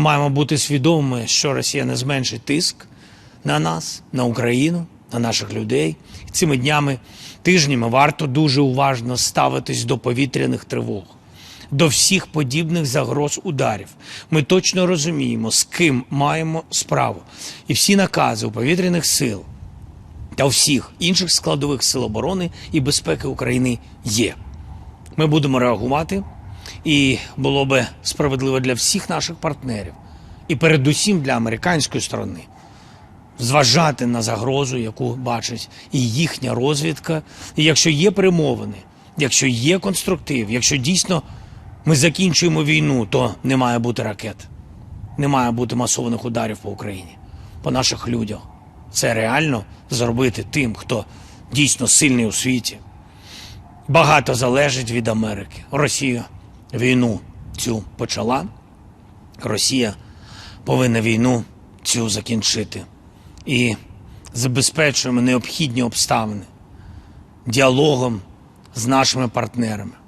Маємо бути свідомими, що Росія не зменшить тиск на нас, на Україну, на наших людей. І цими днями, тижнями варто дуже уважно ставитись до повітряних тривог, до всіх подібних загроз ударів. Ми точно розуміємо, з ким маємо справу. І всі накази у повітряних сил та всіх інших складових сил оборони і безпеки України є. Ми будемо реагувати, і було би справедливо для всіх наших партнерів, і передусім для американської сторони, зважати на загрозу, яку бачить і їхня розвідка. І якщо є перемовини, якщо є конструктив, якщо дійсно ми закінчуємо війну, то не має бути ракет, не має бути масованих ударів по Україні, по наших людях. Це реально зробити тим, хто дійсно сильний у світі. Багато залежить від Америки. Росія війну цю почала. Росія повинна війну цю закінчити. І забезпечуємо необхідні обставини діалогом з нашими партнерами.